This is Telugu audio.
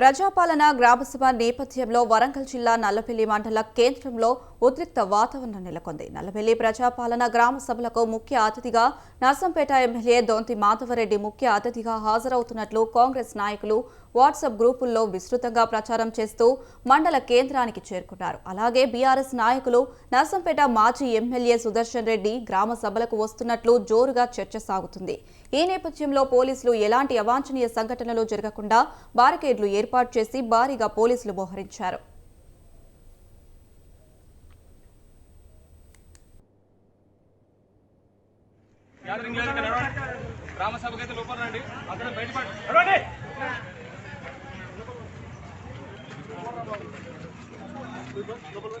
ప్రజాపాలన గ్రామసభ నేపథ్యంలో వరంగల్ జిల్లా నల్లపల్లి మండల కేంద్రంలో ఉద్రిక్త వాతావరణం నెలకొంది. నల్లబెల్లి ప్రజాపాలన గ్రామ సభలకు ముఖ్య అతిథిగా నర్సంపేట ఎమ్మెల్యే దొంతి మాధవరెడ్డి ముఖ్య అతిథిగా హాజరవుతున్నట్లు కాంగ్రెస్ నాయకులు వాట్సాప్ గ్రూపుల్లో విస్తృతంగా ప్రచారం చేస్తూ మండల కేంద్రానికి చేరుకున్నారు. అలాగే బీఆర్ఎస్ నాయకులు నర్సంపేట మాజీ ఎమ్మెల్యే సుదర్శన్ రెడ్డి గ్రామ సభలకు వస్తున్నట్లు జోరుగా చర్చ సాగుతుంది. ఈ నేపథ్యంలో పోలీసులు ఎలాంటి అవాంఛనీయ సంఘటనలు జరగకుండా బారికేడ్లు ఏర్పాటు చేసి భారీగా పోలీసులు మోహరించారు. గ్యాదరింగ్ లేదు ఇక్కడ నడవండి. గ్రామ సభకి అయితే లోపల రండి అక్కడ బయటపడి నడవండి లోపల